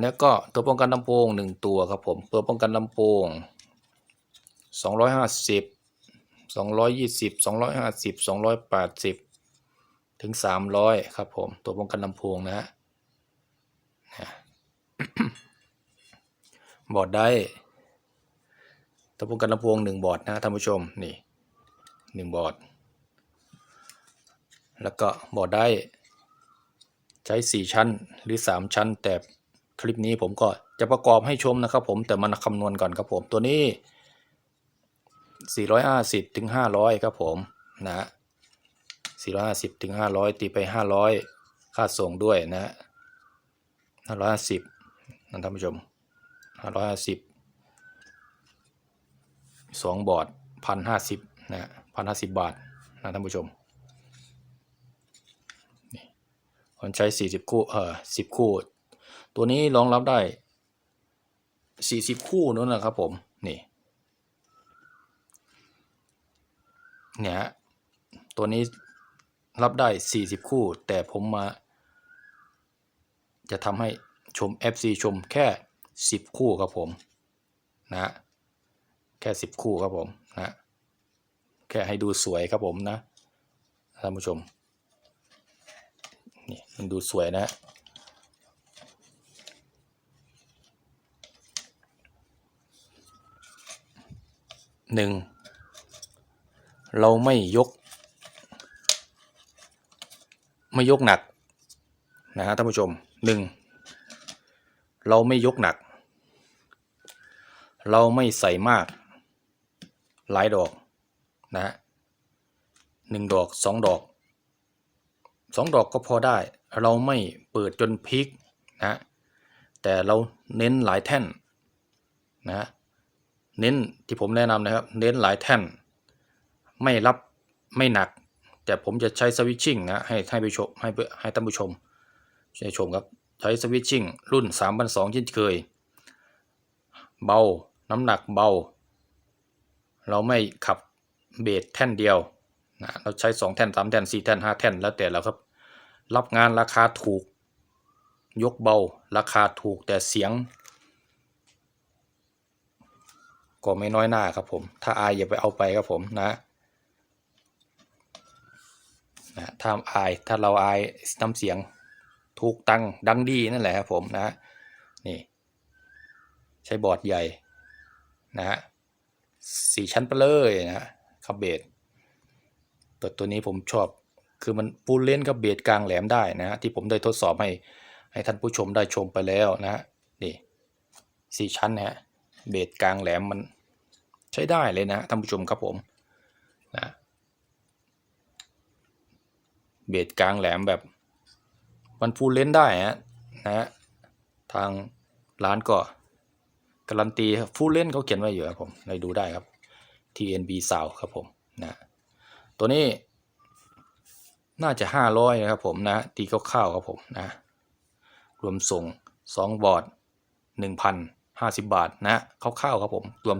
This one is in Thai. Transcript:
แล้วก็ตัวป้องกันลำโพงหนึ่งตัวครับผมตัวป้องกันลำโพงสองร้อยห้าสิบสองร้อยยี่สิบสองร้อยห้าสิบสองร้อยแปดสิบถึงสามร้อยครับผม ตัวป้องกันลำโพงนะฮะบอร์ดได้ตัวป้องกันลำโพงหนึ่งบอร์ดนะท่านผู้ชมนี่หนึ่งบอร์ดแล้วก็บอร์ดได้ใช้ 4 ชั้นหรือ 3 ชั้นแต่ คลิปนี้ผมก็จะประกอบให้ชมนะครับ ผมแต่มันคำนวณก่อนครับผมตัวนี้ 450ถึง500 ครับผมนะ450ถึง500 ตีไป 500 ค่าส่งด้วยนะ550นะท่านผู้ชม 550 2 บอร์ด1,050นะ1,050 บาทนะท่านผู้ชมคนใช้ 40 คู่เอ่อ10 คู่ ตัวนี้รองรับได้ 40 คู่นั่นนะครับผมนี่เนี่ยตัวนี้รับได้ 40 คู่ แต่ผมมา จะทำให้ชม FC ชมแค่ 10 คู่ครับผมนะแค่ 10 คู่ครับผมนะแค่ให้ดูสวยครับผมนะท่านผู้ชมนี่มันดูสวยนะ หนึ่งเราไม่ยก ไม่ยกหนักนะฮะท่านผู้ชมหนึ่งเราไม่ยกหนัก เราไม่ใส่มาก หลายดอกนะฮะหนึ่งดอกสองดอกสองดอกก็พอได้ เราไม่เปิดจนพีคนะแต่เราเน้นหลายแท่นนะ เน้นที่ผมแนะนำนะครับ เน้นหลายแท่น ไม่รับไม่หนัก แต่ผมจะใช้สวิตชิ่งนะให้ให้ผู้ชมให้ให้ท่านผู้ชมได้ชมครับ ใช้สวิตชิ่งรุ่น3 0 0 2เช่นเคย เบา น้ำหนักเบา เราไม่ขับเบสแท่นเดียวนะเราใช้ 2 แท่น 3 แท่น 4 แท่น 5 แท่น แล้วแต่เราครับ รับงานราคาถูก ยกเบา ราคาถูกแต่เสียง ก็ไม่น้อยหน้าครับผม ถ้าอายอย่าไปเอาไปครับผมนะนะถ้าอายถ้าเราอายน้ำเสียงถูกตังดังดีนั่นแหละครับผมนะนี่ ใช้บอร์ดใหญ่นะฮะสี่ชั้นไปเลยนะคับเบสตัวตัวนี้ผมชอบคือมันฟูเล่นกับเบสกลางแหลมได้นะฮะที่ผมได้ทดสอบให้ให้ท่านผู้ชมได้ชมไปแล้วนะฮะนี่สี่ชั้นนะฮะ เบสกลางแหลมมันใช้ได้เลยนะท่านผู้ชมครับผมนะเบสกลางแหลมแบบมันฟูลเลนได้ฮะนะฮะทางร้านก็การันตีฟูลเลนเขาเขียนไว้อยู่ครับผมไปดูได้ครับ TNB Sound ครับผมนะตัวนี้น่าจะ 500 นะครับผมนะ ตีคร่าวๆครับผมนะ รวมส่ง 2 บอร์ด 50 บาทนะคร่าวๆครับผมรวม